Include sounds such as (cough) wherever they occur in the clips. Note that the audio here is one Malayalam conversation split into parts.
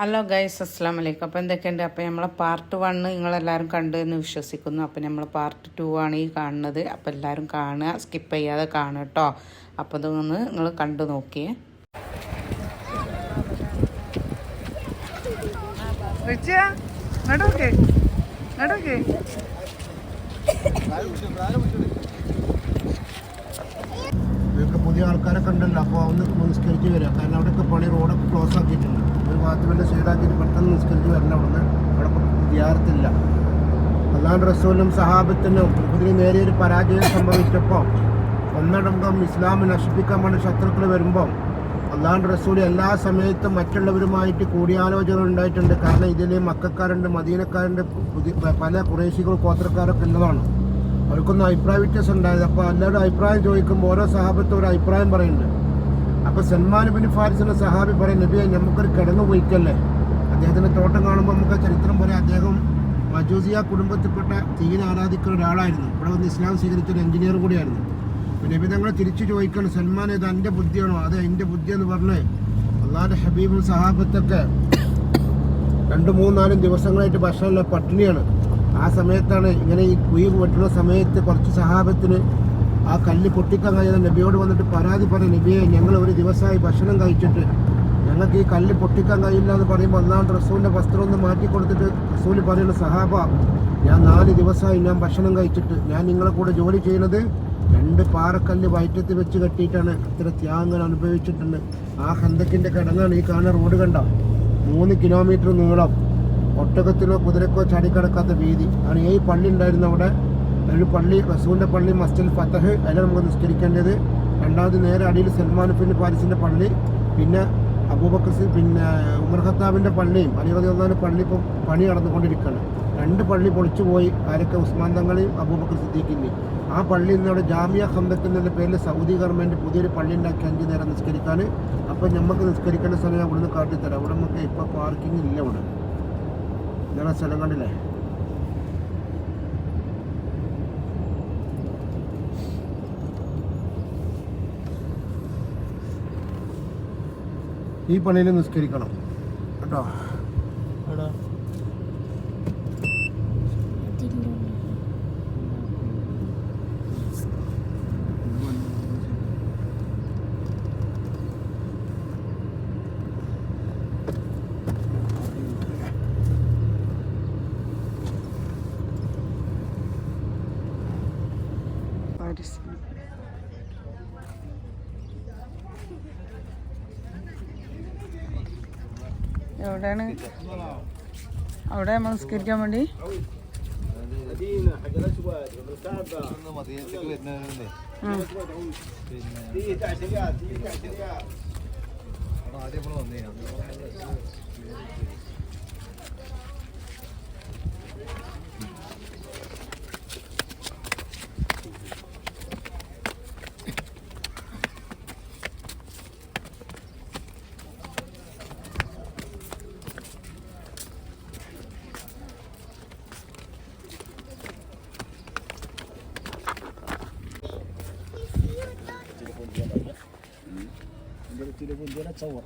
ഹലോ ഗൈസ് അസ്സാം വലൈക്കും അപ്പോൾ എന്തൊക്കെയുണ്ട്? അപ്പോൾ നമ്മൾ പാർട്ട് വണ് നിങ്ങളെല്ലാവരും കണ്ടു എന്ന് വിശ്വസിക്കുന്നു. അപ്പോൾ നമ്മൾ പാർട്ട് ടു ആണ് ഈ കാണുന്നത്. അപ്പോൾ എല്ലാവരും കാണുക. സ്കിപ്പ് ചെയ്യാതെ കാണുക കേട്ടോ അപ്പോൾ ഇതൊന്ന് നിങ്ങൾ കണ്ടു നോക്കിയേ പുതിയ ആൾക്കാരൊക്കെ ഉണ്ടല്ലോ. അപ്പോൾ ഒന്ന് നിസ്കരിച്ച് വരിക കാരണം അവിടെയൊക്കെ പണി റോഡൊക്കെ ക്ലോസ് ആക്കിയിട്ടുണ്ട്. വല്ല സൈഡാക്കിയിട്ട് പെട്ടെന്ന് നിസ്കരിച്ച് വരണം അവിടുന്ന്. അവിടെ വിചാരത്തില്ല അല്ലാണ്ട് റസൂലും സഹാബത്തിനും ഇതിന് നേരിയൊരു പരാജയം സംഭവിച്ചപ്പോൾ ഒന്നടങ്കം ഇസ്ലാം നശിപ്പിക്കാൻ വേണ്ട ശത്രുക്കൾ വരുമ്പോൾ അല്ലാണ്ട് റസൂൽ എല്ലാ സമയത്തും മറ്റുള്ളവരുമായിട്ട് കൂടിയാലോചന ഉണ്ടായിട്ടുണ്ട്. കാരണം ഇതിൽ മക്കാരുണ്ട് മദീനക്കാരുണ്ട് പല കുറേശികൾ ഗോത്രക്കാരൊക്കെ ഉള്ളതാണ്. അവർക്കൊന്നും അഭിപ്രായ വ്യത്യാസം ഉണ്ടായത് അപ്പോൾ എല്ലാവരും അഭിപ്രായം ചോദിക്കുമ്പോൾ ഓരോ സഹാബത്തും ഒരു അഭിപ്രായം പറയുന്നുണ്ട്. അപ്പോൾ സൽമാൻ ബിൻ ഫാരിസുള്ള സഹാബി പറയും നബിയെ നമുക്കൊരു കിടങ്ങ് പോയിക്കല്ലേ? അദ്ദേഹത്തിന്റെ തോട്ടം കാണുമ്പോൾ നമുക്ക് ചരിത്രം പറയാം. അദ്ദേഹം മജൂസിയ കുടുംബത്തിൽപ്പെട്ട തീൻ ആരാധിക്കുന്ന ഒരാളായിരുന്നു. ഇവിടെ വന്ന് ഇസ്ലാം സ്വീകരിച്ച ഒരു എഞ്ചിനീയർ കൂടിയായിരുന്നു. പിന്നെ നബി തങ്ങളെ തിരിച്ചു ചോദിക്കണം സൽമാൻ ഇത് എന്റെ ബുദ്ധിയാണോ? അതെ എന്റെ ബുദ്ധി എന്ന് പറഞ്ഞ് അള്ളാഹിന്റെ ഹബീബും സഹാബത്തൊക്കെ രണ്ട് മൂന്നാലും ദിവസങ്ങളായിട്ട് ഭക്ഷണമില്ല പട്ടിണിയാണ്. ആ സമയത്താണ് ഇങ്ങനെ ഈ കുയി വെട്ടുന്ന സമയത്ത് കുറച്ച് സഹാബത്തിന് ആ കല്ല് പൊട്ടിക്കാൻ കഴിയുന്ന നബിയോട് വന്നിട്ട് പരാതി പറയും നബിയെ ഞങ്ങൾ ഒരു ദിവസമായി ഭക്ഷണം കഴിച്ചിട്ട് ഞങ്ങൾക്ക് ഈ കല്ല് പൊട്ടിക്കാൻ കഴിയില്ല എന്ന് പറയുമ്പോൾ ഒന്നാമത് റസൂലിന്റെ വസ്ത്രം ഒന്ന് മാറ്റി കൊടുത്തിട്ട് റസൂൽ പറയുന്ന സഹാബ ഞാൻ നാല് ദിവസമായി ഞാൻ ഭക്ഷണം കഴിച്ചിട്ട് ഞാൻ നിങ്ങളെ കൂടെ ജോലി ചെയ്യുന്നത് രണ്ട് പാറക്കല്ല് വയറ്റത്തിൽ വെച്ച് കെട്ടിയിട്ടാണ്. ഇത്ര ത്യാഗങ്ങൾ അനുഭവിച്ചിട്ടുണ്ട്. ആ ഹന്തക്കിന്റെ കിടങ്ങാണ് ഈ കാണുന്ന റോഡ് കണ്ട? മൂന്ന് കിലോമീറ്റർ നീളം. ഒട്ടകത്തിനോ കുതിരക്കോ ചടിക്കടക്കാത്ത വീതി. ആണ് ഈ പള്ളി ഉണ്ടായിരുന്ന അവിടെ. ഒരു പള്ളി റസൂലിന്റെ പള്ളി മസ്ജിദ് ഫത്തഹ് അതിനെ നമുക്ക് നിസ്കരിക്കേണ്ടത്. രണ്ടാമത് നേരെ അടിയിൽ സൽമാൻ ബിൻ പാരിസിന്റെ പള്ളി പിന്നെ അബൂബക്കർ പിന്നെ ഉമർ ഖത്താബിന്റെ പള്ളിയും അലി അലിറദിയുള്ള പള്ളി ഇപ്പം പണി നടന്നുകൊണ്ടിരിക്കുകയാണ്. രണ്ട് പള്ളി പൊളിച്ചു പോയി ആരൊക്കെ ഉസ്മാൻ തങ്ങളെയും അബൂബക്കർ സിദ്ദീഖിന്റെയും ആ പള്ളി ഇന്നവിടെ ജാമിയ ഹംദത്തിന്റെ പേരിൽ സൗദി ഗവൺമെന്റ് പുതിയൊരു പള്ളി ഉണ്ടാക്കി അഞ്ച് നേരം നിസ്കരിക്കാൻ അപ്പം നമുക്ക് നിസ്കരിക്കേണ്ട സ്ഥലം ഞാൻ ഇവിടുന്ന് കാട്ടിത്തരാം. അവിടെ നമുക്ക് ഇപ്പോൾ പാർക്കിംഗ് ഇല്ല ഇവിടെ. ഇതാണ് സ്ഥലം കണ്ടില്ലേ? ഈ പള്ളിയിൽ നിസ്കരിക്കണം. കേട്ടോ? നമ്മൾ നിസ്കരിക്കാൻ വേണ്ടി. പിന്നെ വന്നേ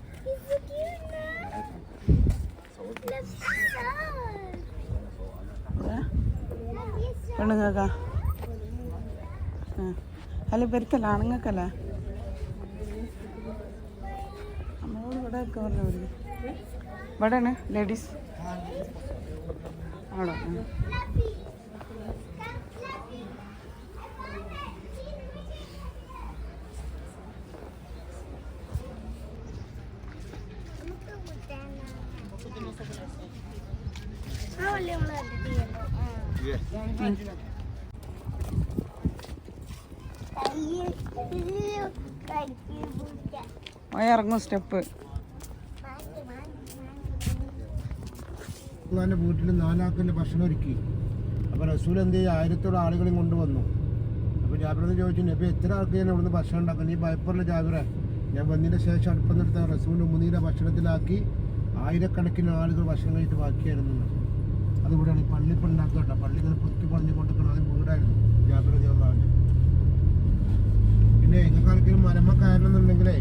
പെണ്ണുങ്ങൾക്കാ അല്ല പെരുത്തല്ല ആണുങ്ങൾക്കല്ല നമ്മളോട് ഇവിടെ ഒക്കെ പറഞ്ഞു ഇവിടെയാണ് ലേഡീസ്. അവിടെ ഉം. പോയി ഇറങ്ങും സ്റ്റെപ്പ്. അള്ളാന്റെ വീട്ടിൽ നാലാക്കിന്റെ ഭക്ഷണം ഒരുക്കി. അപ്പോൾ റസൂൽ എന്ത് ചെയ്യും ആയിരത്തോളം ആളുകളെയും കൊണ്ടുവന്നു. അപ്പോൾ ജാബിറന്ന് ചോദിച്ചു നബി എത്ര ആൾക്ക് ഞാൻ ഇവിടുന്ന് ഭക്ഷണം ഉണ്ടാക്കും? നീ ഭയപ്പറിലെ ജാബിറെ? ഞാൻ വന്നതിന് ശേഷം അടുപ്പം നിർത്താൻ റസൂൽ ഉമ്മനീര ഭക്ഷണത്തിലാക്കി ആയിരക്കണക്കിന് ആളുകൾ ഭക്ഷണം കഴിച്ച് ബാക്കിയായിരുന്നു. അത് ഇവിടെയാണ് ഈ പള്ളി ഇപ്പം ഉണ്ടാക്കട്ടോ പള്ളി ഇങ്ങനെ പുതുക്കി പണിഞ്ഞു കൊണ്ടിരിക്കണം അത് വീടായിരുന്നു. ജാഗ്രത ദേവാവിന്റെ പിന്നെ എങ്ങനെക്കാർക്കെങ്കിലും മരമ കയറണമെന്നുണ്ടെങ്കിലേ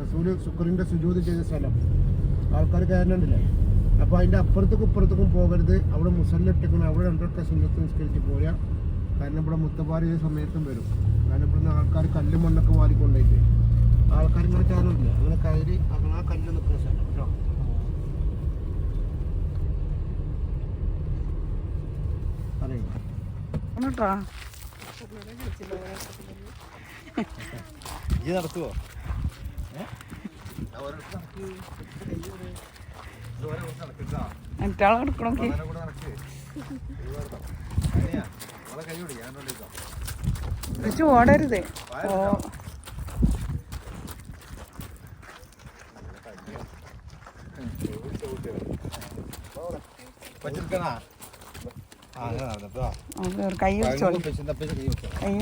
റസൂൽ സുക്കറിന്റെ സുജൂത് ചെയ്ത സ്ഥലം. ആൾക്കാർ കയറണുണ്ടല്ലേ അപ്പോൾ അതിന്റെ അപ്പുറത്തേക്കും ഇപ്പുറത്തേക്കും പോകരുത്. അവിടെ മുസല്ലിട്ടിക്കണം അവിടെ രണ്ടൊക്കെ സുന്നത്ത് നിസ്കരിച്ച് പോരാ. കാരണം ഇവിടെ മുത്തപ്പാരി ചെയ്ത സമയത്തും വരും. കാരണം ഇവിടുന്ന് ആൾക്കാർ കല്ലും മണ്ണൊക്കെ വാരിക്കൊണ്ടേക്ക് ആൾക്കാർ ഇങ്ങനെ കയറില്ല അങ്ങനെ കയറി അങ്ങനെ ആ കല്ല് നിൽക്കുന്ന സ്ഥലം. കേട്ടോ. ഈ നടക്കുവോ മറ്റാളെ കൊണ്ടിരിക്കാം വെച്ച് ഓടരുത്. ഓ. പച്ചെടുക്കണ ആ അങ്ങനെ നടന്നോ നമുക്ക് ഒരു കൈ പറഞ്ഞേ കൈ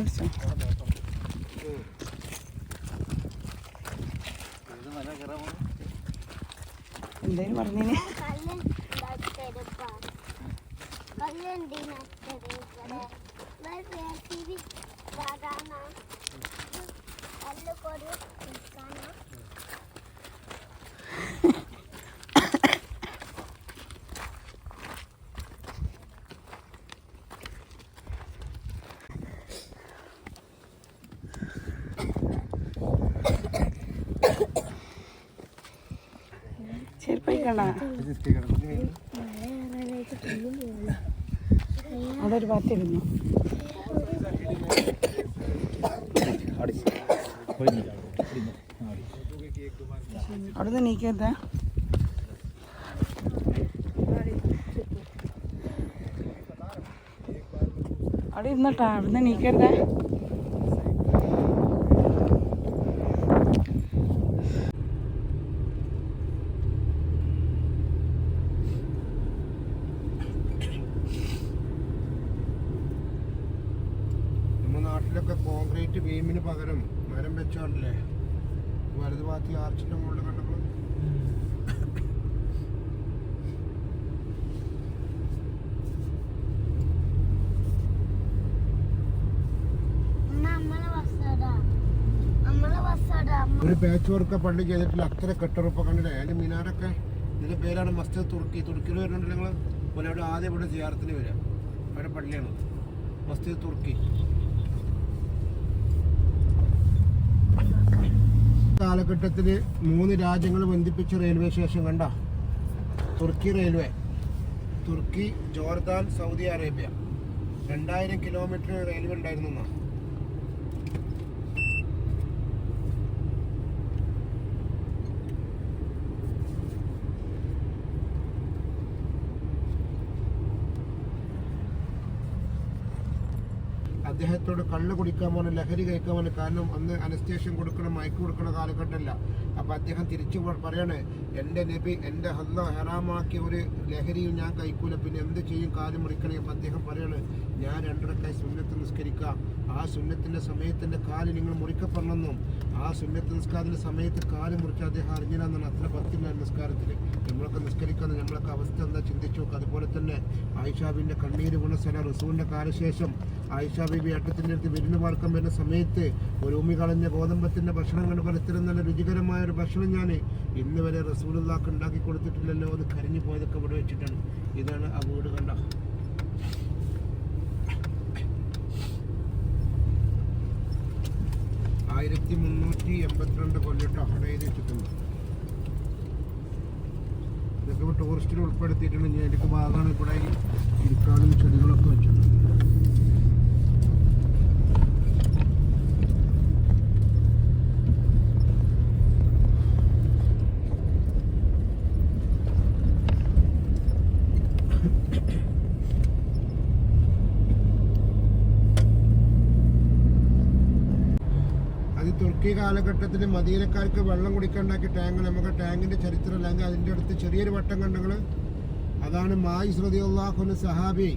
എന്തേലും പറഞ്ഞിന് ഒരു പാത്തിരുന്നു അവിടെ നിന്ന് നീക്കരുത് അവിടെ ഇരുന്നട്ടാ അവിടെ നീക്കരുതേ നീക്കരുത് ഒരു പാച്ച് വർക്ക് പള്ളി ചെയ്തിട്ടില്ല. അത്ര കെട്ടുറപ്പ് കണ്ടില്ല അതിന്റെ മിനാരൊക്കെ? ഇതിന്റെ പേരാണ് മസ്ജിദ് തുർക്കി. തുർക്കിയിൽ വരുന്നുണ്ട് നിങ്ങൾ പോലെ ആദ്യം ഇവിടെ ജിയാർത്തിന് വരിക. അവിടെ പള്ളിയാണ്. മസ്ജിദ് തുർക്കി. കാലഘട്ടത്തിൽ മൂന്ന് രാജ്യങ്ങൾ ബന്ധിപ്പിച്ച റെയിൽവേ സ്റ്റേഷൻ കണ്ട? Turkey railway. Turkey Jordan Saudi Arabia. രണ്ടായിരം കിലോമീറ്റർ റെയിൽവേ ഉണ്ടായിരുന്നു എന്നാ. അദ്ദേഹത്തോട് കള്ള് കുടിക്കാൻ പോലെ ലഹരി കഴിക്കാൻ പോലെ കാരണം അന്ന് അനസ്റ്റേഷൻ കൊടുക്കണം മയക്ക് കൊടുക്കണ കാലഘട്ടമല്ല. അപ്പൊ അദ്ദേഹം തിരിച്ചു പറയണേ എന്റെ നബി എന്റെ ഹല്ല ഹറാമാക്കിയ ഒരു ലഹരിയും ഞാൻ കഴിക്കൂല. പിന്നെ എന്ത് ചെയ്യും? കാലം മുറിക്കണേ അപ്പൊ അദ്ദേഹം പറയാണ് ഞാൻ രണ്ടരക്കായി സുന്നത്ത് നിസ്കരിക്കുക. ആ സുന്നത്തിന്റെ സമയത്തിന്റെ കാൽ നിങ്ങൾ മുറിക്കപ്പെടണമെന്നും ആ സുന്നത്ത് നിസ്കാരത്തിന്റെ സമയത്ത് കാൽ മുറിച്ച് അദ്ദേഹം അറിഞ്ഞില്ലെന്നാണ് അത്ര ഭക്തിയുള്ള നിസ്കാരത്തിൽ നമ്മളൊക്കെ നിസ്കരിക്കുന്ന നമ്മളൊക്കെ അവസ്ഥ എന്താ ചിന്തിച്ചു അതുപോലെ തന്നെ ആയിഷാബിന്റെ കണ്ണീര് വീണ സ്ഥലം കാലശേഷം ആയിഷാ ബിബി ഏട്ടത്തിന്റെ അടുത്ത് വിരുന്ന് പാർക്കാൻ വരുന്ന സമയത്ത് ഒരു ഉമി കളഞ്ഞ ഗോതമ്പത്തിന്റെ ഭക്ഷണം കണ്ട് പലത്തരം നല്ല രുചികരമായ ഒരു ഭക്ഷണം ഞാൻ ഇന്ന് വരെ റസൂലുള്ളാക്ക് ഉണ്ടാക്കി കൊടുത്തിട്ടില്ലല്ലോ അത് കരിഞ്ഞു പോയതൊക്കെ ഇവിടെ വെച്ചിട്ടാണ്. ഇതാണ് ആ വീട് കണ്ട? ആയിരത്തി മുന്നൂറ്റി എൺപത്തിരണ്ട് കൊല്ലിട്ട് അവിടെ എഴുതി വെച്ചിട്ടുണ്ട് ഇതൊക്കെ ടൂറിസ്റ്റിൽ ഉൾപ്പെടുത്തിയിട്ടുണ്ട്. ഞാൻ എനിക്ക് ഭാഗമാണ് ഇവിടെ ഇരിക്കാനും ചെടികളൊക്കെ വെച്ചിട്ടുണ്ട് അത് തുർക്കി കാലഘട്ടത്തിൽ മദീനക്കാർക്ക് വെള്ളം കുടിക്കണ്ടാക്കി ടാങ്ക് നമുക്ക് ടാങ്കിന്റെ ചരിത്രം അല്ലെങ്കിൽ അതിന്റെ അടുത്ത് ചെറിയൊരു വട്ടം കണ്ടങ്ങൾ അതാണ് മായിസ് റതിയുള്ളാഹുന് സഹാബി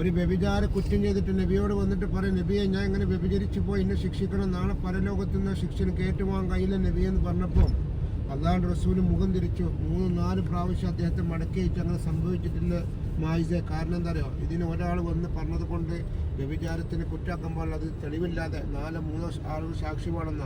ഒരു വ്യഭിചാര കുറ്റം ചെയ്തിട്ട് നബിയോട് വന്നിട്ട് പറയും നബിയെ ഞാൻ ഇങ്ങനെ വ്യഭിചരിച്ചു പോയി എന്നെ ശിക്ഷിക്കണം നാളെ പരലോകത്ത് നിന്ന് ശിക്ഷന് കയറ്റുപോകാൻ കഴിയില്ല നബി എന്ന് പറഞ്ഞപ്പോൾ അള്ളാഹ് റസൂൽ മുഖം തിരിച്ചു. മൂന്ന് നാല് പ്രാവശ്യം അദ്ദേഹത്തെ മടക്കി അങ്ങനെ സംഭവിച്ചിട്ടില്ല മായിസെ. കാരണം എന്താ അറിയോ? ഇതിന് ഒരാൾ വന്ന് പറഞ്ഞത് കൊണ്ട് വ്യഭിചാരത്തിന് കുറ്റാക്കുമ്പോൾ അത് തെളിവില്ലാതെ നാല് മൂന്നോ ആളുകൾ സാക്ഷ്യമാണെന്ന.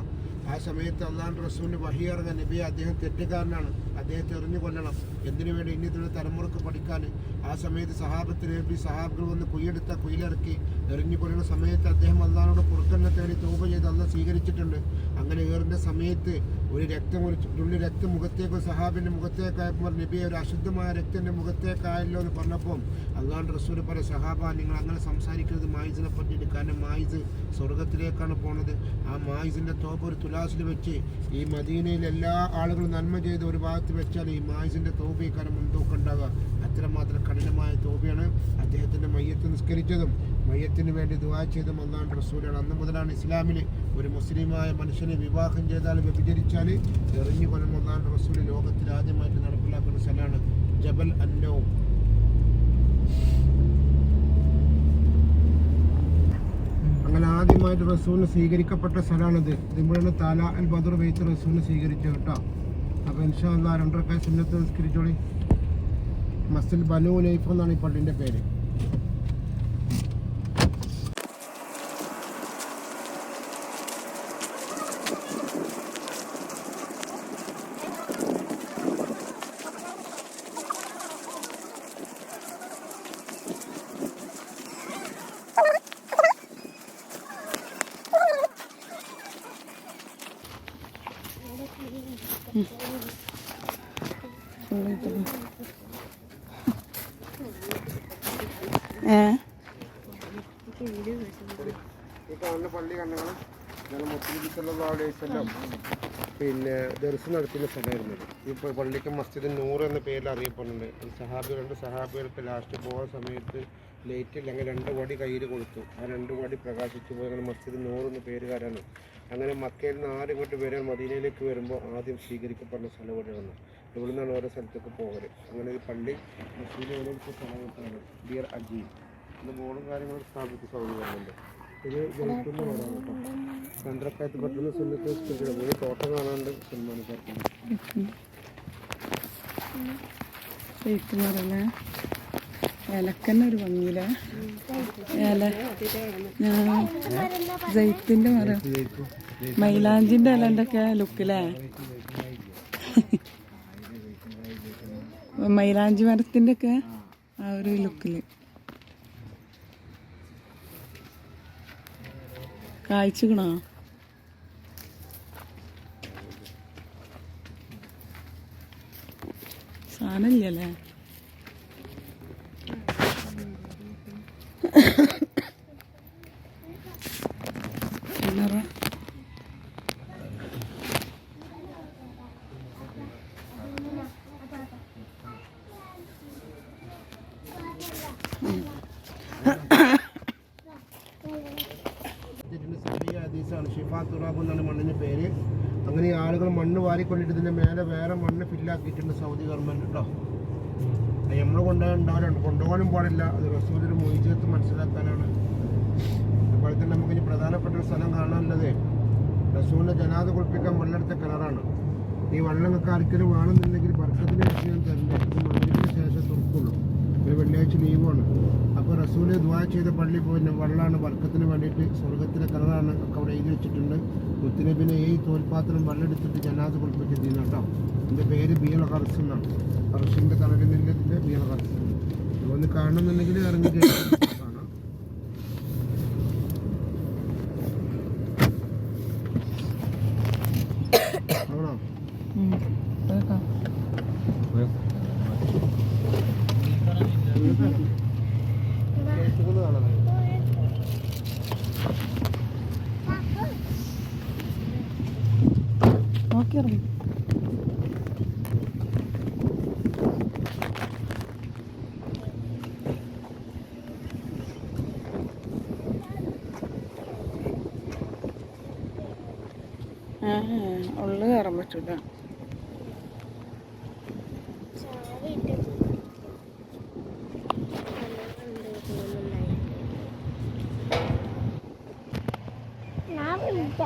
ആ സമയത്ത് അള്ളാഹു റസൂലിന് വഹിയിറങ്ങ നബിയെ അദ്ദേഹം തെറ്റുകാരനാണ്. അദ്ദേഹത്തെ എറിഞ്ഞു കൊല്ലണം. എന്തിനു വേണ്ടി ഇനി ഇതിന് തലമുറയ്ക്ക് പഠിക്കാൻ? ആ സമയത്ത് സഹാബത്തിന് വേണ്ടി സഹാബികൾ വന്ന് കുയ്യെടുത്ത കുയിലിറക്കി എറിഞ്ഞു കൊല്ലുന്ന സമയത്ത് അദ്ദേഹം അള്ളാഹോട് പുറത്തെണ്ണ തേടി തോപ ചെയ്ത് അന്ന് സ്വീകരിച്ചിട്ടുണ്ട്. അങ്ങനെ ഏറിന്റെ സമയത്ത് ഒരു രക്തം ഒരു തുള്ളി രക്തം മുഖത്തേക്ക് സഹാബിന്റെ മുഖത്തേക്കായപ്പോൾ നബിയെ ഒരു അശുദ്ധമായ രക്തന്റെ മുഖത്തേക്കായല്ലോ എന്ന് പറഞ്ഞപ്പോൾ അള്ളാഹു റസൂൽ പറയും സഹാബ നിങ്ങൾ അങ്ങനെ സംസാരിക്കരുത്. മായിസിനെ പറ്റിയിട്ട് കാരണം മായിസ് സ്വർഗത്തിലേക്കാണ് പോണത്. ആ മായിസിന്റെ തോപ്പ് ഒരു തുലാസിൽ വെച്ച് ഈ മദീനയിൽ എല്ലാ ആളുകളും നന്മ ചെയ്ത് ഒരു ഭാഗത്ത് വെച്ചാൽ ഈ മായിസിന്റെ തോബിക്കാരം മുൻതൂക്കം ഉണ്ടാകുക അത്രമാത്രം കഠിനമായ തോപ്പിയാണ് അദ്ദേഹത്തിന്റെ മയ്യത്ത് നിസ്കരിച്ചതും മയ്യത്തിന് വേണ്ടി ദുവാ ചെയ്തും അന്നാണ് റസൂലാണ്. അന്ന് മുതലാണ് ഇസ്ലാമിൽ ഒരു മുസ്ലിമായ മനുഷ്യനെ വിവാഹം ചെയ്താൽ വ്യഭിചരിച്ചാൽ എറിഞ്ഞു കൊല്ലും ഒന്നാണ് റസൂൽ ലോകത്തിൽ ആദ്യമായിട്ട് നടപ്പിലാക്കുന്ന സ്ഥലമാണ് ജബൽ അന്നവും അങ്ങനെ ആദ്യമായിട്ട് റസൂലിന് സ്വീകരിക്കപ്പെട്ട സ്ഥലമാണിത്. ഇതിമ്പോഴാണ് താല അൽ ബദർ വെയ്ത്ത് റസൂലിന് സ്വീകരിച്ചത് കേട്ടോ. അപ്പോൾ ഇൻഷാ എന്നാൽ രണ്ടരക്കായ സുന്നത്ത് നിസ്കരിച്ചോളി. മസിൽ ബനു ലൈഫ് എന്നാണ് ഈ പള്ളിന്റെ പേര്. പിന്നെ ദർശനം നടത്തുന്ന സ്ഥലമായിരുന്നു ഈ പള്ളിക്ക് മസ്ജിദ് നൂറ് എന്ന പേരിൽ അറിയപ്പെടുന്നുണ്ട്. ഈ സഹാബി രണ്ട് സഹാബികൾക്ക് ലാസ്റ്റ് പോകുന്ന സമയത്ത് ലൈറ്റ് ഇല്ലെങ്കിൽ രണ്ട് വടി കയ്യിൽ കൊടുത്തു. ആ രണ്ട് വടി പ്രകാശിച്ചു പോയ മസ്ജിദ് നൂറ് എന്ന പേരുകാരാണ്. അങ്ങനെ മക്കയിൽ നിന്ന് ആരും ഇങ്ങോട്ട് വരാൻ മദീനയിലേക്ക് വരുമ്പോൾ ആദ്യം സ്വീകരിക്കപ്പെടുന്ന സ്ഥലം ഇവിടെയാണ് ഇവിടെ നിന്നാണ് ഓരോ സ്ഥലത്തേക്ക് പോകൽ. അങ്ങനെ ഒരു പള്ളി മുസ്ലിം സ്ഥലമാണ് ബിയർ അജീം ഇന്ന് ബോർഡും കാര്യങ്ങളും സ്ഥാപിച്ച് സൗകര്യമുണ്ട്. ഇത് ജനിക്കുന്ന വീടാണ് കേട്ടോ. ചന്ദ്രക്കാലത്ത് പെട്ടെന്ന് സുന്നത്ത് സ്ഥിതിയാണ് ഈ തോട്ടം കാണാണ്ട് ശരിക്കുന്നതല്ലേ ഇലക്കന്നെ ഒരു ഭംഗിയില ഇല ജൈത്തിന്റെ മരം. മൈലാഞ്ചിന്റെ ഇലന്റെ ഒക്കെ ലുക്കിലേ (laughs) മൈലാഞ്ചി മരത്തിന്റെ ഒക്കെ ആ ഒരു ലുക്കിൽ കായ്ച്ചുകണോ സാധനമില്ലല്ലേ അങ്ങനെ ആളുകൾ മണ്ണ് വാരിക്കൊണ്ടിട്ട് ഇതിന്റെ മേലെ വേറെ മണ്ണ് ഫില്ലാക്കിയിട്ടുണ്ട് സൗദി ഗവൺമെന്റ് കേട്ടോ നമ്മൾ കൊണ്ടുപോകാൻ ഉണ്ടാവലുണ്ട് കൊണ്ടുപോകാനും പാടില്ല. അത് റസൂലൊരു മൊയ്ജത്ത് മനസ്സിലാക്കാനാണ്. അതുപോലെ തന്നെ നമുക്ക് ഇനി പ്രധാനപ്പെട്ട ഒരു സ്ഥലം കാണാനുള്ളത് റസൂലിന്റെ ജനാദ കുളിപ്പിക്കാൻ വെള്ളമെടുത്ത കിണറാണ്. ഈ വെള്ളം ഒക്കെ ആർക്കെങ്കിലും വേണമെന്നുണ്ടെങ്കിൽ വെച്ച് ഞാൻ മണ്ണിന് ശേഷം തുറക്കുള്ളൂ. വെള്ളിയാഴ്ച ലീവാണ്. അപ്പോൾ റസൂൽ ദുവാ ചെയ്ത പള്ളി പോയി വെള്ളമാണ് വർക്കത്തിന് വേണ്ടിയിട്ട് സ്വർഗത്തിലെ കളറാണ് അവിടെ എഴുതി വെച്ചിട്ടുണ്ട്. മുത്തുനബിനെ ഈ തോൽപാത്രം വെള്ളമെടുത്തിട്ട് എടുത്തിട്ട് കുളിപ്പിച്ച് കേട്ടോ. എന്റെ പേര് ബിയൽ ഹർസ് എന്നാണ്. ഹർഷിന്റെ തലവിന്റെ ബിയൽ ഹർസ് ഒന്ന് കാണണമെന്നുണ്ടെങ്കിൽ ഇറങ്ങി കാണാം ആണോ കേട്ടുകൊണ്ട് കാണാം നോക്കി ഇറങ്ങി ആ ഉള്ളു കയറാൻ പറ്റൂല ചാടൂല അതാ പാമ്പ് കുട്ടി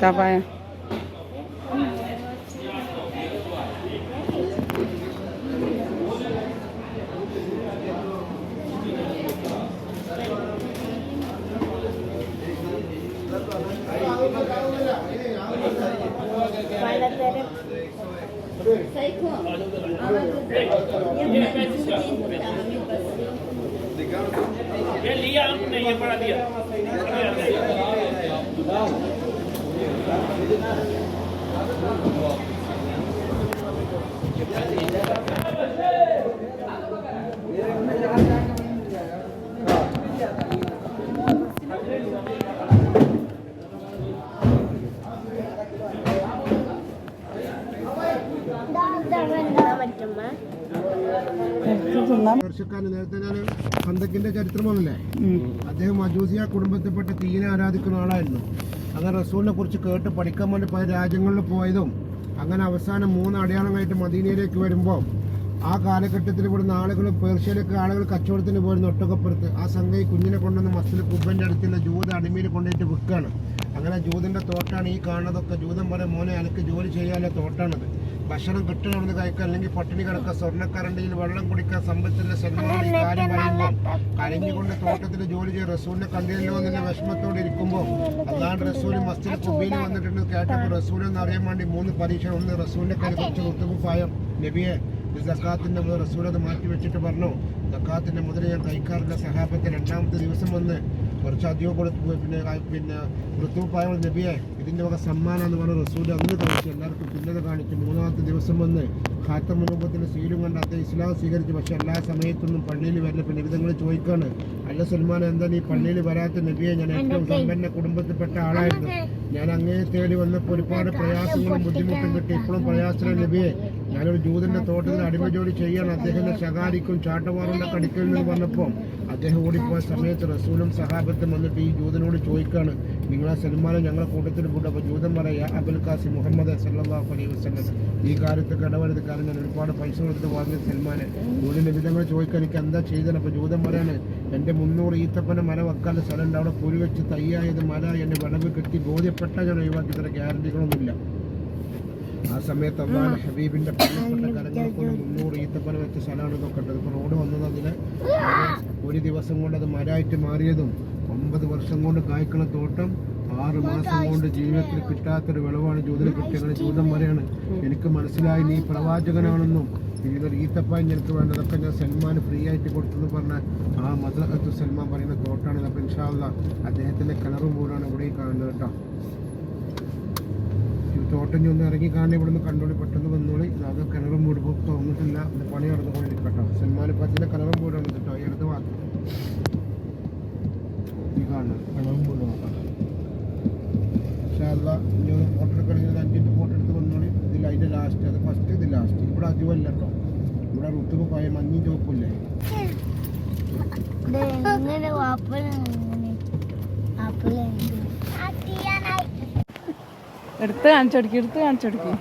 Tá, vai. Legal, ये लिया हमने ये पढ़ा दिया மட்டுமா നേരത്തെ ഞാൻ ഹന്തക്കിന്റെ ചരിത്രം വന്നില്ലേ അദ്ദേഹം മജൂസിയ കുടുംബത്തിൽപ്പെട്ട തീനെ ആരാധിക്കുന്ന ആളായിരുന്നു. അങ്ങനെ റസൂലിനെ കുറിച്ച് കേട്ട് പഠിക്കാൻ വേണ്ടി പല രാജ്യങ്ങളിൽ പോയതും അങ്ങനെ അവസാനം മൂന്ന് അടയാളങ്ങളായിട്ട് മദീനയിലേക്ക് വരുമ്പോൾ ആ കാലഘട്ടത്തിൽ ഇവിടുന്ന് ആളുകൾ പേർഷ്യയിലേക്ക് ആളുകൾ കച്ചവടത്തിന് പോയിരുന്നു ഒട്ടകപ്പുറത്ത്. ആ സംഘം ഈ കുഞ്ഞിനെ കൊണ്ടുവന്ന് മസ്ജിദ് കുബന്റെ അടുത്തുള്ള ജൂത അടിമയിൽ കൊണ്ടുപോയിട്ട് വിൽക്കുകയാണ്. അങ്ങനെ ജൂതന്റെ തോട്ടാണ് ഈ കാണുന്നതൊക്കെ. ജൂതൻ പറയാൻ മോനെ അനക്ക് ജോലി ചെയ്യാനുള്ള തോട്ടാണത്. ഭക്ഷണം കിട്ടണമെന്ന് കഴിക്കുക അല്ലെങ്കിൽ പട്ടിണി കിടക്കുക സ്വർണക്കരണ്ടിയിൽ വെള്ളം കുടിക്കാൻ സമ്പത്തിന്റെ ശതമാനം ഈ കാര്യം പറയുമ്പോൾ കരഞ്ഞുകൊണ്ട് തോട്ടത്തിൽ ജോലി ചെയ്ത് റസൂലിനെ കണ്ടില്ലല്ലോ എന്നുള്ള വിഷമത്തോടെ ഇരിക്കുമ്പോൾ അല്ലാണ്ട് റസൂൽ മസ്ജിദ് കുബയിൽ വന്നിട്ടുണ്ട് കേട്ടപ്പോൾ റസൂൽ എന്ന് അറിയാൻ വേണ്ടി മൂന്ന് പരീക്ഷ ഒന്ന് റസൂലിന്റെ കൈ കുറച്ച് കുത്തുകുപ്പായം. നബിയെ സക്കാത്തിന്റെ മുതൽ റസൂൽ അത് മാറ്റി വെച്ചിട്ട് പറഞ്ഞു സക്കാത്തിന്റെ മുതൽ ഞാൻ കഴിക്കാറില്ല സഹാബത്തെ രണ്ടാമത്തെ ദിവസം വന്ന് കുറച്ച് അധികം കൊടുത്തു പിന്നെ പിന്നെ ഋതുപ്പായ നബിയെ ഇതിന്റെ വക സമ്മാനം എന്ന് പറഞ്ഞ റസൂൽ അന്ന് കാണിച്ച് എല്ലാവർക്കും പിന്നത് കാണിച്ച് മൂന്നാമത്തെ ദിവസം വന്ന് ഹാത്ത മുഖത്തിന്റെ സീലും കണ്ട് അദ്ദേഹം ഇസ്ലാം സ്വീകരിച്ച്. പക്ഷെ എല്ലാ സമയത്തൊന്നും പള്ളിയിൽ വരില്ല പിന്നെ വിധങ്ങൾ ചോദിക്കാണ്. അല്ല സൽമാൻ എന്താ നീ പള്ളിയിൽ വരാത്ത നബിയെ ഞാൻ ഏറ്റവും സമ്പന്ന കുടുംബത്തിൽപ്പെട്ട ആളായിരുന്നു. ഞാൻ അങ്ങേ തേടി വന്നപ്പോൾ ഒരുപാട് പ്രയാസങ്ങളും ബുദ്ധിമുട്ടും കിട്ടി. ഇപ്പോഴും പ്രയാസമുള്ള നബിയെ ഞാനൊരു ജൂതന്റെ തോട്ടത്തിൽ അടിമ ജോലി ചെയ്യാൻ അദ്ദേഹത്തെ ശകാരിക്കും ചാട്ടവാറിന്റെ കടിക്കൽ എന്ന് പറഞ്ഞപ്പോൾ അദ്ദേഹം ഓടിപ്പോയ സമയത്ത് റസൂലും സഹാബത്തും വന്നിട്ട് ഈ ജൂതനോട് ചോദിക്കാണ് നിങ്ങളെ സൽമാനെ ഞങ്ങളെ കൂട്ടത്തിൽ കൂട്ടും അപ്പോൾ ജൂതൻ പറയാ അബുൽ കാസി മുഹമ്മദ് സല്ലാഹു അലൈഹി വസ്ലം ഈ കാര്യത്തിൽ കടവരുത്. കാരണം ഞാൻ ഒരുപാട് പൈസ കൊടുത്ത് വാങ്ങിയ സൽമാനെ. ജൂതിന്റെ വിധങ്ങൾ ചോദിക്കാൻ എനിക്ക് എന്താ ചെയ്തത്? അപ്പോൾ ജൂതൻ പറയാണ് എന്റെ മുന്നൂറ് ഈത്തപ്പന മല വെക്കാനുള്ള സ്ഥലമുണ്ട്. അവിടെ പുരി വെച്ച് തയ്യായത് മല എന്റെ വിളവ് കിട്ടി ബോധ്യപ്പെട്ട ഞാൻ ഒഴിവാക്കി. തരാൻ ഗ്യാരണ്ടികളൊന്നുമില്ല. ആ സമയത്ത് അള്ളാഹ് ഹബീബിന്റെ മുന്നൂറ് ഈത്തപ്പന വെച്ച സ്ഥലമാണ് നോക്കേണ്ടത് ഇപ്പൊ റോഡ് വന്നത് അതിന് ഒരു ദിവസം കൊണ്ട് അത് മരമായിട്ട് മാറിയതും ഒമ്പത് വർഷം കൊണ്ട് കായ്ക്കണ തോട്ടം ആറ് മാസം കൊണ്ട് ജീവിതത്തിൽ കിട്ടാത്തൊരു വിളവാണ് ജൂതിന് കിട്ടിയത് ജൂതം വരെയാണ് എനിക്ക് മനസ്സിലായി നീ പ്രവാചകനാണെന്നും ഇതിലൊരു ഈത്തപ്പായി എനിക്ക് വേണ്ടതൊക്കെ ഞാൻ സൽമാൻ ഫ്രീ ആയിട്ട് കൊടുത്തെന്ന് പറഞ്ഞ ആ മദ്രഹത്ത് സൽമാൻ പറയുന്ന തോട്ടാണ്. അപ്പം ഇൻഷാല്ല അദ്ദേഹത്തിന്റെ കിണറും കൂടാണ് ഇവിടെ കാണുന്നത് കേട്ടോ. തോട്ടം ചെന്ന് ഇറങ്ങി കാണി ഇവിടെ നിന്ന് കണ്ടോളി പെട്ടെന്ന് വന്നോളി. അത് കിണറും വീട് ഇപ്പോൾ തുറന്നിട്ടില്ല അത് പണി നടന്നുകൊണ്ടിരിക്കട്ടോ. സൽമാൻ പത്തിന്റെ കിണറും വീടാണ് കേട്ടോ ഈ അടുത്ത ഭാഗത്ത് ഈ കാണുന്നത് കിണറും വീട് നോക്കാം ഇൻഷാല്ല ഇനി ഫോട്ടോ എടുക്കണമെങ്കിൽ ഒരു ഫോട്ടോ എടുത്ത് വന്നോളി. ഇതിൽ അതിന്റെ ലാസ്റ്റ് അത് ഫസ്റ്റ് ഇത് ലാസ്റ്റ് ഇവിടെ അധികമല്ല കേട്ടോ ഇവിടെ റുത്തുക്ക് പോയ മഞ്ഞും ചോപ്പില്ലേ എടുത്ത് കാണിച്ചോടിക്ക് എടുത്ത് കാണിച്ചോടിക്ക്.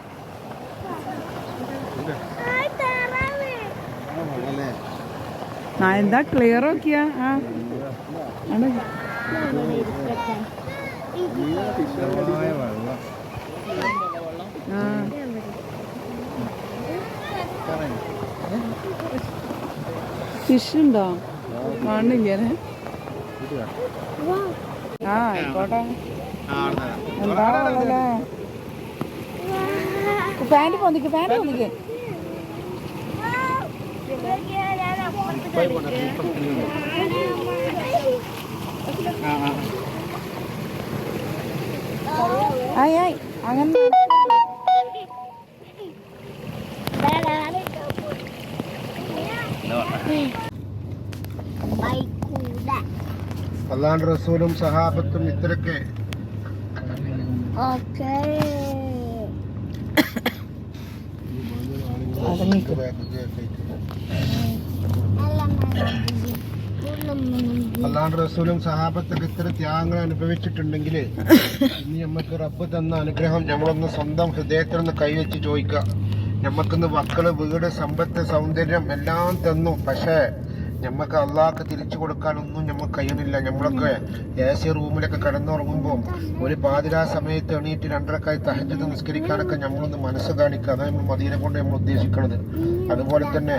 ആ എന്താ ക്ലിയർ നോക്കിയ? ആ ഫിഷ് ഉണ്ടോ? കാണില്ലേ ആ ആയിക്കോട്ടെ. പാന്റ് പോന്നിക്ക് പാന്റ് പോന്നിക്ക് ആയി അങ്ങനെ. അള്ളാഹ് റസൂലും സഹാബത്തും ഇത്രയൊക്കെ ഓക്കേ. അടങ്ങിക്ക് അല്ല അള്ളാഹ് റസൂലും സഹാബത്തൊക്കെ ഇത്ര ത്യാഗങ്ങൾ അനുഭവിച്ചിട്ടുണ്ടെങ്കിൽ ഇനി നമുക്ക് റബ്ബ് തന്ന അനുഗ്രഹം നമ്മളൊന്ന് സ്വന്തം ഹൃദയത്തിൽ ഒന്ന് കൈവച്ച് ചോദിക്കുക നമുക്കിന്ന് മക്കൾ വീട് സമ്പത്ത് സൗന്ദര്യം എല്ലാം തന്നു. പക്ഷേ നമുക്ക് അള്ളാഹ്ക്ക് തിരിച്ചു കൊടുക്കാനൊന്നും ഞമ്മക്ക് കഴിയുന്നില്ല. ഞമ്മളൊക്കെ എ സി റൂമിലൊക്കെ കിടന്നുറങ്ങുമ്പോൾ ഒരു പാതിരാ സമയത്ത് എണീറ്റ് രണ്ടരക്കായി തഹജത്ത് നിസ്കരിക്കാനൊക്കെ ഞമ്മളൊന്ന് മനസ്സ് കാണിക്കുക. അതാണ് നമ്മൾ മദീനെ കൊണ്ട് നമ്മൾ ഉദ്ദേശിക്കുന്നത് അതുപോലെ തന്നെ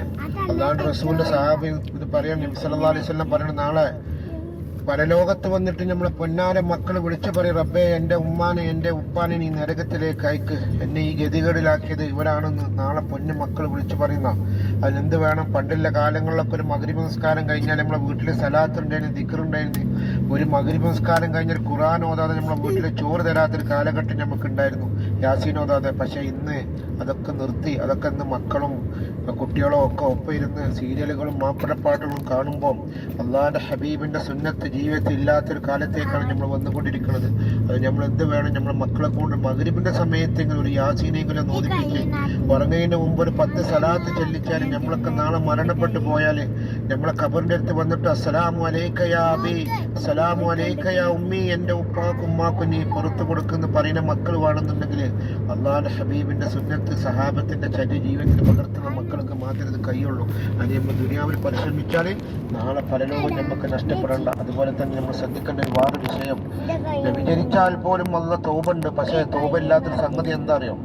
അള്ളാഹ് റസൂലിന്റെ സഹാബി ഇത് പറയാൻ നബി സല്ലല്ലാഹു അലൈഹി വസല്ലം പറയുന്ന നാളെ പരലോകത്ത് വന്നിട്ട് നമ്മളെ പൊന്നാരെ മക്കൾ വിളിച്ചു പറയും റബ്ബെ എന്റെ ഉമ്മാനെ എന്റെ ഉപ്പാനെ നീ നരകത്തിലേക്ക് അയക്ക്. എന്നെ ഈ ഗതികേടിലാക്കിയത് ഇവരാണെന്ന് നാളെ പൊന്നു മക്കൾ വിളിച്ചു പറയുന്ന. അതിനെന്ത് വേണം? പണ്ടുള്ള കാലങ്ങളിലൊക്കെ ഒരു മകരീബ് നിസ്കാരം കഴിഞ്ഞാൽ നമ്മളെ വീട്ടിൽ സലാത്തുണ്ടായിരുന്നു ദിക്കറുണ്ടായിരുന്നു ഒരു മകരീബ് നിസ്കാരം കഴിഞ്ഞാൽ ഖുറാൻ ഓതാതെ നമ്മളെ വീട്ടിൽ ചോറ് തരാത്തൊരു കാലഘട്ടം നമുക്ക് ഉണ്ടായിരുന്നു പക്ഷേ ഇന്ന് അതൊക്കെ നിർത്തി അതൊക്കെ ഇന്ന് മക്കളും കുട്ടികളും ഒക്കെ ഒപ്പം ഇരുന്ന് സീരിയലുകളും മാപ്പിളപ്പാട്ടുകളും കാണുമ്പോൾ അള്ളാഹിന്റെ ഹബീബിന്റെ സുന്നത്ത് ജീവിതത്തിൽ ഇല്ലാത്തൊരു കാലത്തേക്കാണ് നമ്മൾ വന്നുകൊണ്ടിരിക്കുന്നത്. അത് നമ്മൾ എന്ത് വേണം നമ്മൾ മക്കളെ കൊണ്ട് മകരിബിന്റെ സമയത്തെങ്കിലും ഒരു യാസീനെങ്കിലും ഒന്ന് ഓദിപ്പിച്ച് ഉറങ്ങുന്നതിന് മുമ്പ് ഒരു പത്ത് സലാത്ത് ചെല്ലിച്ചാൽ നമ്മളൊക്കെ നാളെ മരണപ്പെട്ടു പോയാൽ നമ്മളെ ഖബറിന്റെ അടുത്ത് വന്നിട്ട് അസ്സലാമു അലൈക്കയാ അബി അസ്സലാമു അലൈക്കയാ ഉമ്മി എന്റെ ഉപ്പാക്കും ഉമ്മാക്കും നീ പുറത്തു കൊടുക്കുന്ന പറയുന്ന മക്കൾ വേണമെന്നുണ്ടെങ്കിൽ അള്ളാഹുന്റെ ഹബീബിന്റെ സുന്നത്ത് സഹാബത്തിന്റെ ചര്യ ജീവിതത്തിൽ പകർത്തുന്ന മക്കൾക്ക് മാത്രമേ ഇത് കഴിയുള്ളൂ. അത് നമ്മൾ ദുനിയാവിൽ പരിശ്രമിച്ചാൽ നാളെ പരലോകം നമുക്ക് നഷ്ടപ്പെടേണ്ട. അതുപോലെ തന്നെ നമ്മൾ ശ്രദ്ധിക്കേണ്ട ഒരുപാട് വിഷയം. വിചരിച്ചാൽ പോലും നല്ല തോപുണ്ട്. പക്ഷേ തോപില്ലാത്തൊരു സംഗതി എന്താ അറിയോ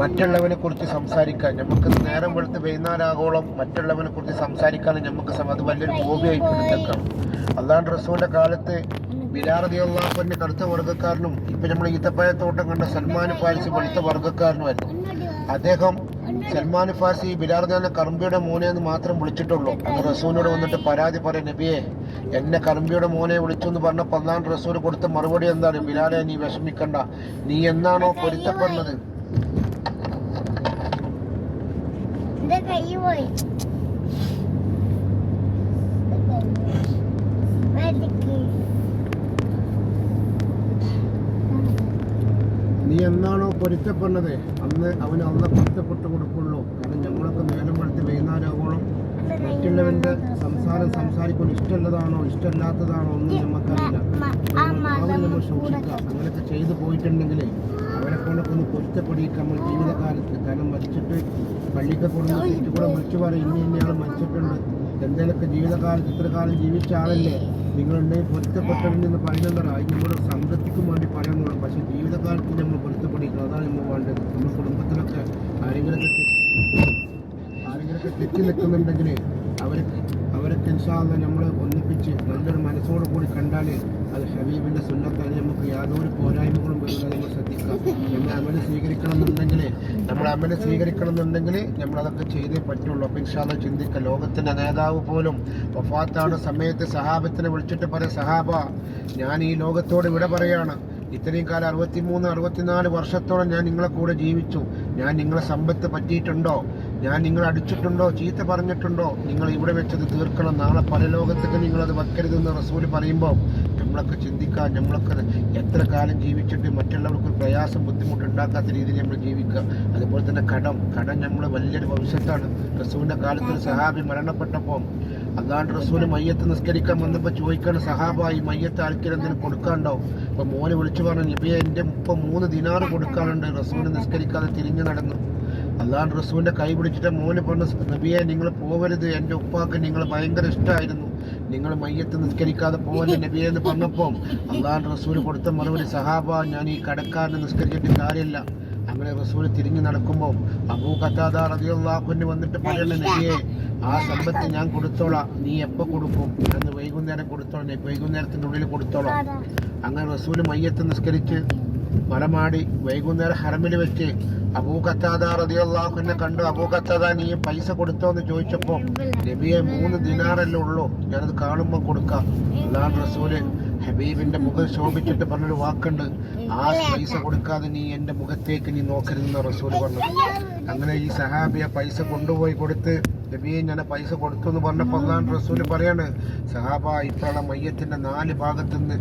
മറ്റുള്ളവനെ കുറിച്ച് സംസാരിക്കാൻ നമുക്ക് നേരം വെളുത്ത് വൈകുന്നേരമാകോളം മറ്റുള്ളവനെ കുറിച്ച് സംസാരിക്കാൻ നമുക്ക് അത് വലിയൊരു ഹോബിയായി എടുത്തേക്കാം അല്ലാണ്ട് റസൂലിന്റെ കാലത്ത് ബിലാറതി അള്ളാഹുവിന്റെ കറുത്ത വർഗക്കാരനും ഇപ്പൊ നമ്മൾ ഈത്തപ്പഴത്തോട്ടം കണ്ട സൽമാൻ ഫാരിസി വെളുത്ത വർഗക്കാരനുമായിരുന്നു. അദ്ദേഹം സൽമാൻ ഫാസി ബിലാർദി എന്ന കറുമ്പിയുടെ മോനെ എന്ന് മാത്രം വിളിച്ചിട്ടുള്ളൂ. റസൂലിനോട് വന്നിട്ട് പരാതി പറയും നബിയെ എന്നെ കറമ്പിയുടെ മോനെ വിളിച്ചു എന്ന് പറഞ്ഞ അന്നാണ് റസൂൽ കൊടുത്ത മറുപടി എന്താണ്? ബിലാലെ നീ വിഷമിക്കണ്ട. നീ എന്നാണോ പൊരുത്തപ്പെടുന്നത്? കൈ പോയി. നീ എന്നാണോ പൊരുത്തപ്പെടുന്നത്? അന്ന് അവന് അള്ള പൊരുത്തപ്പെട്ട് കൊടുക്കുള്ളൂ. കാരണം ഞങ്ങളൊക്കെ നേരം വളർത്തി വൈകുന്നേരമാകോളം മറ്റുള്ളവന്റെ സംസാരം സംസാരിക്കാൻ ഇഷ്ടമുള്ളതാണോ ഇഷ്ടമല്ലാത്തതാണോ ഒന്നും നമുക്കറിയില്ല നമ്മൾ സൂക്ഷിക്കുക അങ്ങനെയൊക്കെ ചെയ്തു പോയിട്ടുണ്ടെങ്കിൽ അവരെ കൊണ്ടൊക്കെ ഒന്ന് പൊരുത്തപ്പെടിക്കുക നമ്മൾ ജീവിതകാലത്ത് കാരണം മരിച്ചിട്ട് പള്ളിക്ക് കൊടുന്ന് തെറ്റു കൂടെ വിളിച്ചു പറയും ഇനി ഇന്നയാൾ മരിച്ചിട്ടുണ്ട്. എന്തെങ്കിലുമൊക്കെ ജീവിതകാലത്ത് ഇത്ര കാലം ജീവിച്ച ആളല്ലേ? നിങ്ങളുണ്ടെങ്കിൽ പൊരുത്തപ്പെട്ടവരെന്ന് പറയുന്നുണ്ടോ അത് നമ്മുടെ സംതൃപ്തിക്കും വേണ്ടി പറയുന്നുള്ളൂ പക്ഷേ ജീവിതകാലത്ത് നമ്മൾ പൊരുത്തപ്പെടിക്കുക അതാണ് നമ്മൾ വേണ്ടത് നമ്മുടെ കുടുംബത്തിലൊക്കെ ആരെങ്കിലൊക്കെ ആരെങ്കിലുമൊക്കെ തെറ്റി നിൽക്കുന്നുണ്ടെങ്കിൽ അവർക്ക് അവരൊക്കെ ഇൻഷാല്ല നമ്മൾ ഒന്നിപ്പിച്ച് നല്ലൊരു മനസ്സോട് കൂടി കണ്ടാൽ അത് ഹബീബിന്റെ സുന്നത്താണ് നമുക്ക് യാതൊരു പോരായ്മകളും വരുന്നത് നമ്മൾ ശ്രദ്ധിക്കുക നമ്മൾ അമൽ സ്വീകരിക്കണം എന്നുണ്ടെങ്കിൽ നമ്മൾ അമൽ സ്വീകരിക്കണം എന്നുണ്ടെങ്കിൽ നമ്മളതൊക്കെ ചെയ്തേ പറ്റുള്ളൂ. അപ്പം ഇൻഷാല്ല ചിന്തിക്കുക ലോകത്തിന്റെ നേതാവ് പോലും വഫാത്താണ് സമയത്ത് സഹാബത്തിനെ വിളിച്ചിട്ട് പറയാം സഹാബ ഞാൻ ഈ ലോകത്തോട് വിട പറയാണ്. ഇത്രയും കാലം അറുപത്തിമൂന്ന് അറുപത്തിനാല് വർഷത്തോളം ഞാൻ നിങ്ങളെ കൂടെ ജീവിച്ചു. ഞാൻ നിങ്ങളെ സമ്പത്ത് പറ്റിയിട്ടുണ്ടോ? ഞാൻ നിങ്ങളെ അടിച്ചിട്ടുണ്ടോ? ചീത്ത പറഞ്ഞിട്ടുണ്ടോ? നിങ്ങൾ ഇവിടെ വെച്ചത് തീർക്കണം. നാളെ പല ലോകത്തേക്ക് നിങ്ങളത് വെക്കരുതെന്ന് റസൂൽ പറയുമ്പോൾ നമ്മളൊക്കെ ചിന്തിക്കാം നമ്മളൊക്കെ എത്ര കാലം ജീവിച്ചിട്ട് മറ്റുള്ളവർക്ക് പ്രയാസം ബുദ്ധിമുട്ട് ഉണ്ടാക്കാത്ത രീതിയിൽ നമ്മൾ ജീവിക്കുക. അതുപോലെ തന്നെ കടം. കടം നമ്മൾ വലിയൊരു ഭവിഷ്യത്താണ്. റസൂലിന്റെ കാലത്ത് സഹാബി മരണപ്പെട്ടപ്പോൾ അല്ലാണ്ട് റസൂൽ മയ്യത്ത് നിസ്കരിക്കാൻ വന്നപ്പോൾ ചോദിക്കാണ് സഹാബ ഈ മയ്യത്ത് എന്തെങ്കിലും കൊടുക്കാണ്ടോ അപ്പോൾ മോനെ വിളിച്ചു പറഞ്ഞു നബിയെ എന്റെ ഇപ്പം മൂന്ന് ദിനാറ് കൊടുക്കാനുണ്ട് റസൂൽ നിസ്കരിക്കാതെ തിരിഞ്ഞു നടന്നു. അല്ലാണ്ട് റസൂലിന്റെ കൈ പിടിച്ചിട്ട് മോന് പറഞ്ഞു നബിയെ നിങ്ങൾ പോവരുത് എന്റെ ഉപ്പാക്ക് നിങ്ങൾ ഭയങ്കര ഇഷ്ടമായിരുന്നു നിങ്ങൾ മയ്യത്ത് നിസ്കരിക്കാതെ പോവല്ലേ നബിയെ? എന്ന് പറഞ്ഞപ്പോൾ അല്ലാണ്ട് റസൂൽ കൊടുത്ത മറുപടി സഹാബ ഞാൻ ഈ കടക്കാരനെ നിസ്കരിച്ചിട്ട് കാര്യമില്ല. അങ്ങനെ റസൂൽ തിരിഞ്ഞു നടക്കുമ്പോൾ അബൂ കത്താദ വന്നിട്ട് പറയണ നബിയെ ആ സമ്പത്ത് ഞാൻ കൊടുത്തോളാം. നീ എപ്പോൾ കൊടുക്കും? അന്ന് വൈകുന്നേരം കൊടുത്തോളാം. നീ വൈകുന്നേരത്തിന്റെ ഉള്ളിൽ കൊടുത്തോളാം. അങ്ങനെ റസൂൽ മയ്യത്ത് നിസ്കരിച്ച് മറമാടി വൈകുന്നേരം ഹറമിൽ വെച്ച് അബൂ കത്താദ റതിയുള്ളാഹുവിനെ കണ്ടു. അബൂ കത്താദ നീ പൈസ കൊടുത്തോ എന്ന് ചോദിച്ചപ്പോൾ നബിയെ മൂന്ന് ദിനാറല്ലേ ഉള്ളൂ. ഞാനത് കാണുമ്പോൾ കൊടുക്കാം. അല്ലാണ്ട് റസൂൽ ഹബീബിന്റെ മുഖം ശോഭിച്ചിട്ട് പറഞ്ഞൊരു വാക്കുണ്ട്. ആ പൈസ കൊടുക്കാതെ നീ എന്റെ മുഖത്തേക്ക് നീ നോക്കരുതെന്ന് റസൂൽ പറഞ്ഞു. അങ്ങനെ ഈ സഹാബിയ പൈസ കൊണ്ടുപോയി കൊടുത്ത് നബിയെ ഞാൻ പൈസ കൊടുത്തു എന്ന് പറഞ്ഞപ്പോൾ അള്ളാൻ റസൂൽ പറയാണ് സഹാബ ഇപ്പോഴാണ് മയ്യത്തിന്റെ നാല് ഭാഗത്തുനിന്ന്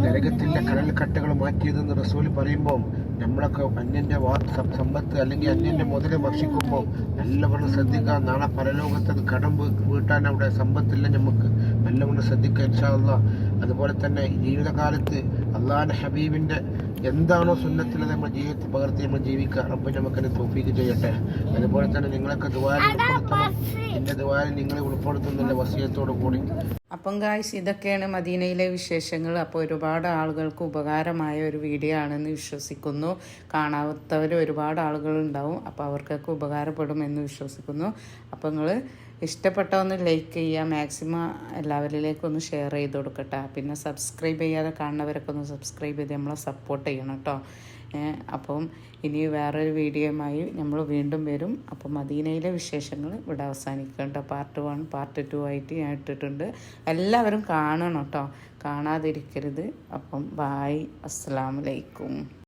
നരകത്തിന്റെ കടൽക്കട്ടകൾ മാറ്റിയതെന്ന് റസൂൽ പറയുമ്പോൾ നമ്മളൊക്കെ അന്യന്റെ വാ സമ്പത്ത് അല്ലെങ്കിൽ അന്യന്റെ മുതൽ ഭക്ഷിക്കുമ്പോൾ നല്ലവണ്ണം ശ്രദ്ധിക്കാം നാളെ പരലോകത്ത് കടമ്പ് കടം വീട്ടാൻ അവിടെ സമ്പത്തില്ല നമുക്ക്. നല്ലവണ്ണം ശ്രദ്ധിക്കാൻ ശ്രദ്ധിക്കുക ഇൻഷാ അതുപോലെ തന്നെ ജീവിതകാലത്ത് അള്ളാഹിന്റെ ഹബീബിന്റെ എന്താണോ സുന്നത്തിൽ നമ്മൾ ജീവിതത്തിൽ പകർത്തി നമ്മൾ ജീവിക്കുക റബ്ബ് നമുക്കതിനെ തോഫീക്ക് ചെയ്യട്ടെ. അതുപോലെ തന്നെ നിങ്ങളൊക്കെ ദുബായിൽ ഉൾപ്പെടുത്തണം. എന്റെ ദുബായിൽ നിങ്ങളെ ഉൾപ്പെടുത്തുന്നുള്ള വസീയത്തോടു കൂടി അപ്പം ഗായ്സ് ഇതൊക്കെയാണ് മദീനയിലെ വിശേഷങ്ങൾ. അപ്പോൾ ഒരുപാട് ആളുകൾക്ക് ഉപകാരമായ ഒരു വീഡിയോ ആണെന്ന് വിശ്വസിക്കുന്നു. കാണാത്തവർ ഒരുപാട് ആളുകളുണ്ടാവും. അപ്പോൾ അവർക്കൊക്കെ ഉപകാരപ്പെടുമെന്ന് വിശ്വസിക്കുന്നു. അപ്പോൾ നിങ്ങൾ ഇഷ്ടപ്പെട്ട ഒന്ന് ലൈക്ക് ചെയ്യുക. മാക്സിമം എല്ലാവരിലേക്കും ഒന്ന് ഷെയർ ചെയ്ത് കൊടുക്കട്ടെ. പിന്നെ സബ്സ്ക്രൈബ് ചെയ്യാതെ കാണുന്നവരൊക്കെ ഒന്ന് സബ്സ്ക്രൈബ് ചെയ്ത് നമ്മളെ സപ്പോർട്ട് ചെയ്യണം കേട്ടോ അപ്പം ഇനി വേറൊരു വീഡിയോയുമായി നമ്മൾ വീണ്ടും വരും. അപ്പം മദീനയിലെ വിശേഷങ്ങൾ ഇവിടെ അവസാനിക്കേണ്ട പാർട്ട് വൺ പാർട്ട് ടു ആയിട്ട് ഞാൻ ഇട്ടിട്ടുണ്ട്. എല്ലാവരും കാണണം കേട്ടോ. കാണാതിരിക്കരുത്. അപ്പം ബായ് അസ്സാം വലൈക്കും